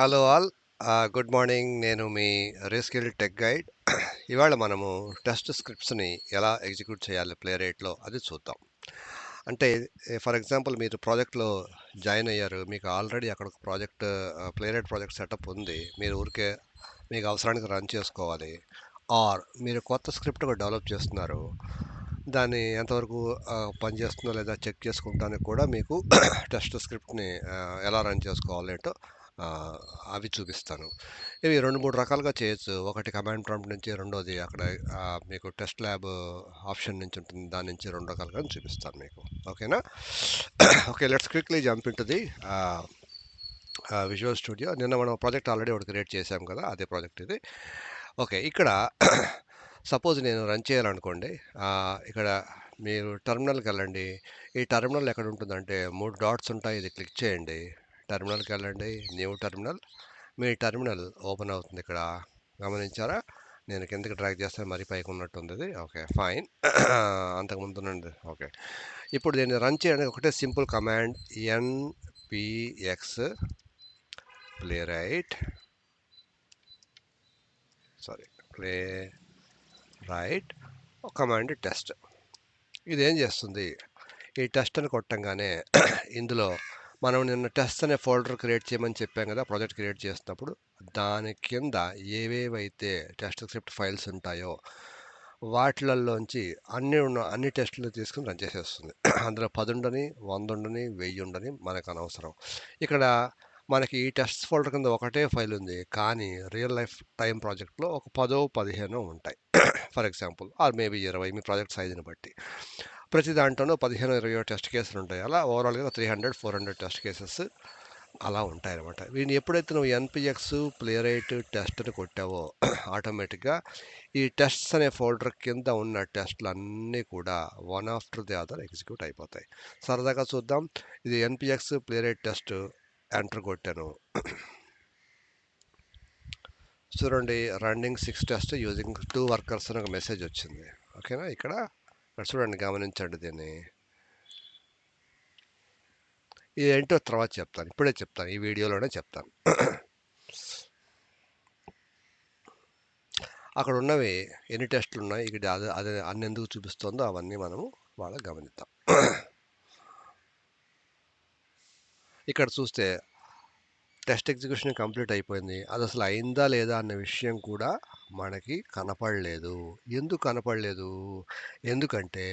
Hello all. Good morning. నేను మీ reskill tech guide. ఇవాళ మనము టెస్ట్ స్క్రిప్ట్స్ని ఎలా ఎగ్జిక్యూట్ చేయాలి ప్లే రేట్లో అది చూద్దాం. అంటే ఫర్ ఎగ్జాంపుల్ మీరు ప్రాజెక్ట్లో జాయిన్ అయ్యారు మీకు ఆల్రెడీ అక్కడ ఒక project play rate project setup ఉంది మీరు ఊరికే మీకు అవసరానికి రన్ చేసుకోవాలి. ఆర్ మీరు కొత్త స్క్రిప్ట్ డెవలప్ చేస్తున్నారు. దాన్ని ఎంతవరకు పనిచేస్తుందో లేదా చెక్ చేసుకుంటానికి కూడా మీకు టెస్ట్ స్క్రిప్ట్ని ఎలా రన్ చేసుకోవాలి ఏంటో అవి చూపిస్తాను. ఇవి రెండు మూడు రకాలుగా చేయొచ్చు. ఒకటి కమాండ్ ప్రాంప్ట్ నుంచి రెండోది అక్కడ మీకు టెస్ట్ ల్యాబ్ ఆప్షన్ నుంచి ఉంటుంది. దాని నుంచి రెండు రకాలుగా చూపిస్తాను మీకు. ఓకేనా? ఓకే లెట్స్ క్విక్లీ జంప్ ఉంటుంది ది విజువల్ స్టూడియో. నిన్న మనం ప్రాజెక్ట్ ఆల్రెడీ ఒకటి క్రియేట్ చేసాం కదా అదే ప్రాజెక్ట్ ఇది. ఓకే ఇక్కడ సపోజ్ నేను రన్ చేయాలనుకోండి ఇక్కడ మీరు టెర్మినల్కి వెళ్ళండి. ఈ టెర్మినల్ ఎక్కడ ఉంటుందంటే మూడు డాట్స్ ఉంటాయి. ఇది క్లిక్ చేయండి. టెర్మినల్కి వెళ్ళండి న్యూ టెర్మినల్. మీ టెర్మినల్ ఓపెన్ అవుతుంది ఇక్కడ. గమనించారా? నేను కిందకి డ్రాగ్ చేస్తే మరీ పైకి ఉన్నట్టుంది ఉంది ఓకే ఫైన్. అంతకుముందు నుండి. ఓకే. ఇప్పుడు దీన్ని రన్ చేయడానికి ఒకటే simple command NPX playwright. Sorry playwright. Command test. ఇది ఏం చేస్తుంది? ఈ టెస్ట్ అని కొట్టంగానే ఇందులో మనం నిన్న టెస్ట్ అనే ఫోల్డర్ క్రియేట్ చేయమని చెప్పాం కదా ప్రాజెక్ట్ క్రియేట్ చేసినప్పుడు దాని కింద ఏవేవైతే టెస్ట్ స్క్రిప్ట్ ఫైల్స్ ఉంటాయో వాటిలలోంచి అన్ని ఉన్న అన్ని టెస్టులు తీసుకుని రన్ చేసేస్తుంది. అందులో పది ఉండని వంద ఉండని వెయ్యి ఉండని మనకు అనవసరం. ఇక్కడ మనకి ఈ టెస్ట్ ఫోల్డర్ కింద ఒకటే ఫైల్ ఉంది కానీ రియల్ లైఫ్ టైం ప్రాజెక్ట్లో ఒక పదో పదిహేనో ఉంటాయి. ఫర్ ఎగ్జాంపుల్ ఆర్ మేబీ ఇరవై మీ ప్రాజెక్ట్ సైజుని బట్టి. ప్రతి దాంట్లోనూ పదిహేను ఇరవై టెస్ట్ కేసులు ఉంటాయి. అలా ఓవరాల్గా three hundred four hundred test cases అలా ఉంటాయి అనమాట వీటిని ఎప్పుడైతే నువ్వు ఎన్పిఎక్స్ ప్లేరైట్ రైట్ కొట్టావో ఆటోమేటిక్గా ఈ టెస్ట్స్ అనే ఫోల్డర్ కింద ఉన్న టెస్ట్లు అన్నీ కూడా one after the other execute అయిపోతాయి. సరదాగా చూద్దాం. ఇది ఎన్పిఎక్స్ ప్లేరైట్ టెస్ట్ ఎంటర్ కొట్టాను. చూడండి running six test using two workers అని ఒక మెసేజ్ వచ్చింది. ఓకేనా? ఇక్కడ ఇక్కడ చూడండి గమనించండి దీన్ని. ఇదేంటో తర్వాత చెప్తాను. ఇప్పుడే చెప్తాను. ఈ వీడియోలోనే చెప్తాను. అక్కడ ఉన్నవి ఎన్ని టెస్టులు ఉన్నాయి? ఇక్కడ అదే అదే అన్ని ఎందుకు చూపిస్తుందో అవన్నీ మనము వాళ్ళ గమనిద్దాం. ఇక్కడ చూస్తే టెస్ట్ ఎగ్జిక్యూషన్ కంప్లీట్ అయిపోయింది. అది అసలు అయిందా లేదా అన్న విషయం కూడా మనకి కనపడలేదు. ఎందుకు కనపడలేదు? ఎందుకంటే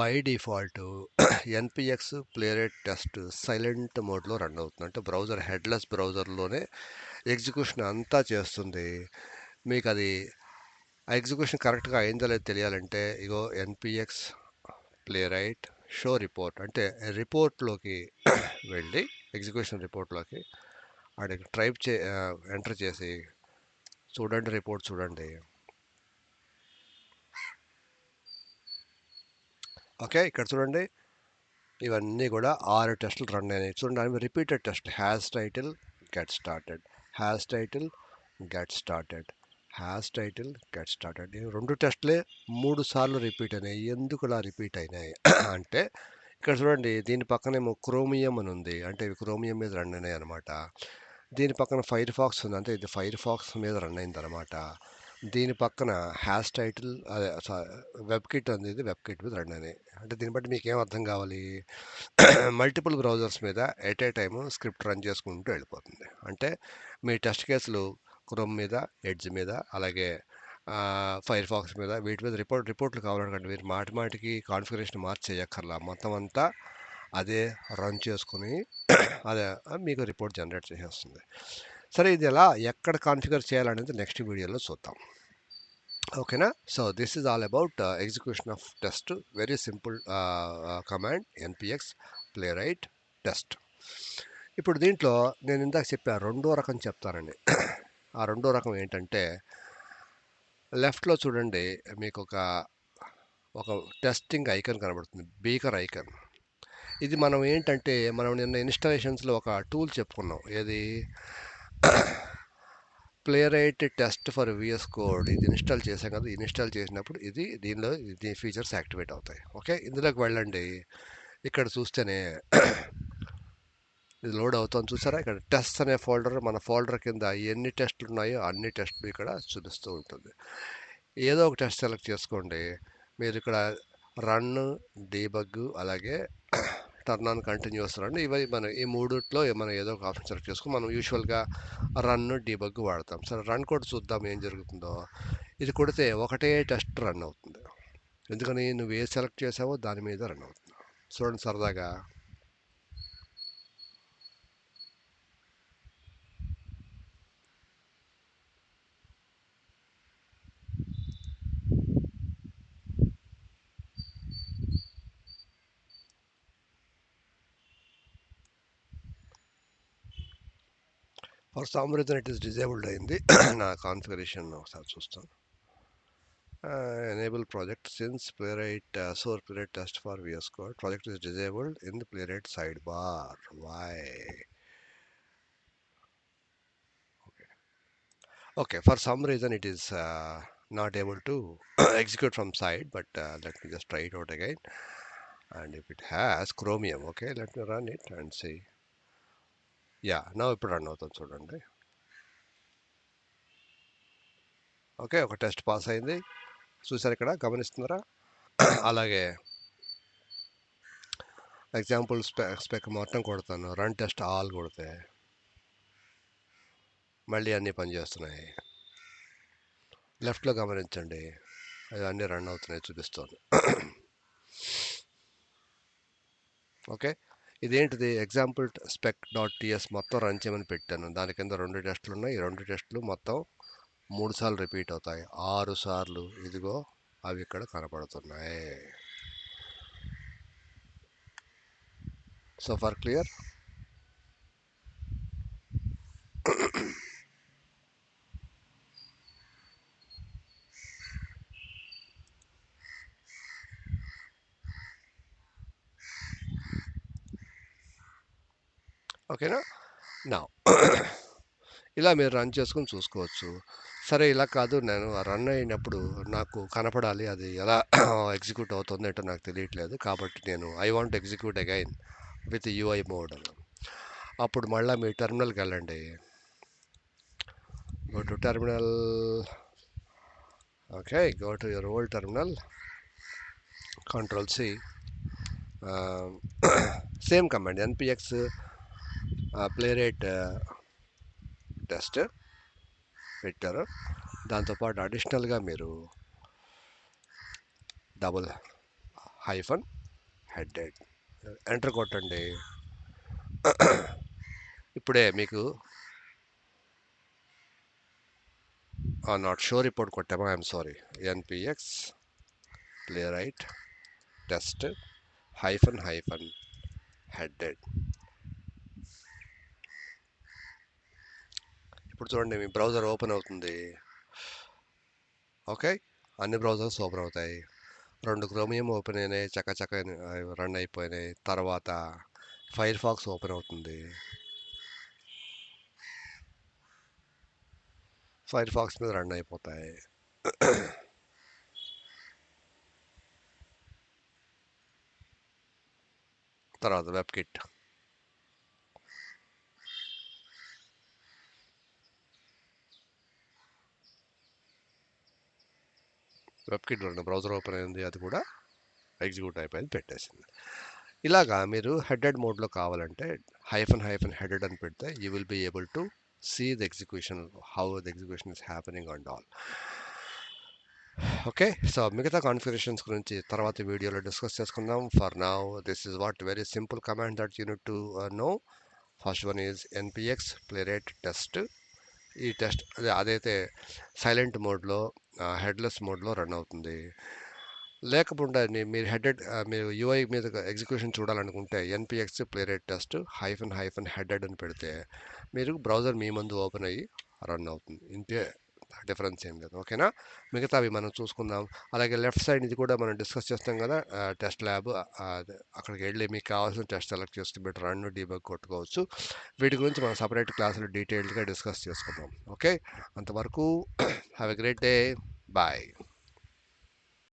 by default NPX playwright test silent మోడ్లో రన్ అవుతుంది. అంటే బ్రౌజర్ హెడ్లెస్ బ్రౌజర్లోనే ఎగ్జిక్యూషన్ అంతా చేస్తుంది. మీకు అది ఆ ఎగ్జిక్యూషన్ కరెక్ట్గా అయిందో లేదో తెలియాలంటే ఇగో NPX playwright show report. అంటే రిపోర్ట్లోకి వెళ్ళి ఎగ్జిక్యూషన్ రిపోర్ట్లోకి ఆడికి ట్రైప్ చే ఎంటర్ చేసి చూడండి రిపోర్ట్ చూడండి. ఓకే ఇక్కడ చూడండి. ఇవన్నీ కూడా ఆరు టెస్టులు రన్ అయినాయి. చూడండి repeated test. Has title get started. Has title get started. Has title get started. ఈ రెండు టెస్ట్లే మూడు సార్లు రిపీట్ అయినాయి. ఎందుకు ఇలా రిపీట్ అయినాయి? అంటే ఇక్కడ చూడండి దీని పక్కనేమో క్రోమియం అని ఉంది. అంటే ఇవి క్రోమియం మీద రన్ అయినాయి అనమాట దీని పక్కన ఫైర్ ఫాక్స్ ఉంది అంటే ఇది ఫైర్ ఫాక్స్ మీద రన్ అయింది అనమాట దీని పక్కన హ్యాష్ టైటిల్ అదే వెబ్ కిట్ ఉంది ఇది వెబ్ కిట్ మీద రన్ అని అంటే దీన్ని బట్టి మీకు ఏం అర్థం కావాలి? మల్టిపుల్ బ్రౌజర్స్ మీద at a time script run చేసుకుంటూ వెళ్ళిపోతుంది. అంటే మీ టెస్ట్ కేసులు క్రోమ్ మీద ఎడ్జ్ మీద అలాగే ఫైర్ ఫాక్స్ మీద వీటి మీద రిపోర్ట్ రిపోర్ట్లు కావాలనుకోండి మీరు మాటి మాటికి కాన్ఫిగరేషన్ మార్చి చేయక్కర్లా. మొత్తం అంతా అదే రన్ చేసుకుని అదే మీకు రిపోర్ట్ జనరేట్ చేసేస్తుంది. సరే ఇది ఎలా ఎక్కడ కాన్ఫిగర్ చేయాలనేది నెక్స్ట్ వీడియోలో చూద్దాం. ఓకేనా? So this is all about execution of test very simple command NPX playwright test ఇప్పుడు దీంట్లో నేను ఇందాక చెప్పా రెండో రకం చెప్తానండి ఆ రెండో రకం ఏంటంటే లెఫ్ట్లో చూడండి మీకు ఒక ఒక టెస్టింగ్ ఐకన్ కనబడుతుంది బీకర్ ఐకన్ ఇది మనం ఏంటంటే మనం నిన్న ఇన్స్టాలేషన్స్లో ఒక టూల్ చెప్పుకున్నాం. ఏది? Playwright test for VS code. ఇది ఇన్స్టాల్ చేసాం కదా ఇన్స్టాల్ చేసినప్పుడు ఇది దీనిలో దీని ఫీచర్స్ యాక్టివేట్ అవుతాయి. ఓకే? ఇందులోకి వెళ్ళండి. ఇక్కడ చూస్తేనే ఇది లోడ్ అవుతుంది చూసారా? ఇక్కడ టెస్ట్ అనే ఫోల్డర్ మన ఫోల్డర్ కింద ఎన్ని టెస్ట్లు ఉన్నాయో అన్ని టెస్ట్లు ఇక్కడ చూపిస్తూ ఉంటుంది. ఏదో ఒక టెస్ట్ సెలెక్ట్ చేసుకోండి. మీరు ఇక్కడ రన్ డీబగ్ అలాగే టర్న్ ఆన్ కంటిన్యూస్ రన్ ఇవి మనం ఈ మూడుట్లో మనం ఏదో ఒక ఆప్షన్ సెలెక్ట్ చేసుకుని మనం యూజువల్గా రన్ డీబగ్ వాడతాం. సరే రన్ కూడా చూద్దాం ఏం జరుగుతుందో. ఇది కొడితే ఒకటే టెస్ట్ రన్ అవుతుంది. ఎందుకని నువ్వు ఏ సెలెక్ట్ చేసావో దాని మీద రన్ అవుతుంది. చూడండి సరదాగా. for some reason it is disabled in the configuration of subsystem uh, enable project since playwright uh, source playwright test for vs code. Project is disabled in the playwright sidebar. Why? Okay. Okay for some reason it is uh, not able to execute from side but uh, let me just try it out again. And if it has chromium okay let me run it and see. యా నా ఇప్పుడు run అవుతుంది చూడండి. Okay ఒక test pass అయింది. చూసారు ఇక్కడ గమనిస్తున్నారా? అలాగే ఎగ్జాంపుల్ స్పె స్పెక్ మొత్తం కొడతాను. రన్ టెస్ట్ ఆల్ కొడితే మళ్ళీ అన్నీ పనిచేస్తున్నాయి లెఫ్ట్లో గమనించండి. అవి అన్నీ రన్ అవుతున్నాయి చూపిస్తాను. ఓకే ఇదేంటిది? ఎగ్జాంపుల్ స్పెక్ డాట్ టీఎస్ మొత్తం రన్ చేయమని పెట్టాను. దాని కింద రెండు టెస్టులు ఉన్నాయి. ఈ రెండు టెస్టులు మొత్తం మూడు సార్లు రిపీట్ అవుతాయి. ఆరు సార్లు ఇదిగో అవి ఇక్కడ కనపడుతున్నాయి సో ఫర్ క్లియర్ ఓకేనా? నా ఇలా మీరు రన్ చేసుకుని చూసుకోవచ్చు. సరే ఇలా కాదు. నేను రన్ అయినప్పుడు నాకు కనపడాలి. అది ఎలా ఎగ్జిక్యూట్ అవుతుంది అంటే నాకు తెలియట్లేదు. కాబట్టి నేను I want execute again with UI mode అప్పుడు మళ్ళీ మీ టెర్మినల్కి వెళ్ళండి. Go to terminal. Okay go to your old terminal. Control C. Same command. NPX play uh, play పెట్టారు. దాంతోపాటు అడిషనల్గా మీరు డబుల్ హైఫన్ హెడెడ్ ఎంటర్ కొట్టండి. ఇప్పుడే మీకు not show report కొట్టామా? I'm sorry. NPX playwright test hyphen hyphen headed ఇప్పుడు చూడండి మీ బ్రౌజర్ ఓపెన్ అవుతుంది. ఓకే. అన్ని బ్రౌజర్స్ ఓపెన్ అవుతాయి. రెండు క్రోమియం ఓపెన్ అయినాయి చక్క చక్క రన్ అయిపోయినాయి. తర్వాత ఫైర్ ఫాక్స్ ఓపెన్ అవుతుంది. ఫైర్ ఫాక్స్ మీద రన్ అయిపోతాయి. తర్వాత వెబ్ కిట్. వెబ్కిట్ రెండు బ్రౌజర్ ఓపెన్ అయింది. అది కూడా ఎగ్జిక్యూట్ అయిపోయింది పెట్టేసింది. ఇలాగా మీరు హెడెడ్ మోడ్లో కావాలంటే హైఫన్ హైఫన్ హెడెడ్ అని పెడితే you will be able to see the execution how the execution is happening and all. Okay so మిగతా కాన్ఫిగరేషన్స్ గురించి తర్వాత వీడియోలో డిస్కస్ చేసుకుందాం. For now this is what very simple command that you need to know. First one is NPX playwright test. ఈ test అదే అదైతే silent మోడ్లో headless మోడ్లో రన్ అవుతుంది. లేకపోతే మీరు హెడెడ్ మీరు యూఐ మీద ఎగ్జిక్యూషన్ చూడాలనుకుంటే NPX playwright test hyphen hyphen headed అని పెడితే మీరు బ్రౌజర్ మీ ముందు ఓపెన్ అయ్యి రన్ అవుతుంది. ఇంతే డిఫరెన్స్ ఏం లేదు. ఓకేనా? మిగతావి మనం చూసుకుందాం. అలాగే లెఫ్ట్ సైడ్ ఇది కూడా మనం డిస్కస్ చేస్తాం కదా టెస్ట్ ల్యాబ్. అక్కడికి వెళ్ళి మీకు కావాల్సిన టెస్ట్ సెలెక్ట్ చేసుకుని మీరు రన్ డీబగ్ కొట్టుకోవచ్చు. వీటి గురించి మనం సపరేట్ క్లాసులు డీటెయిల్డ్గా డిస్కస్ చేసుకుందాం. ఓకే? అంతవరకు have a great day. Bye.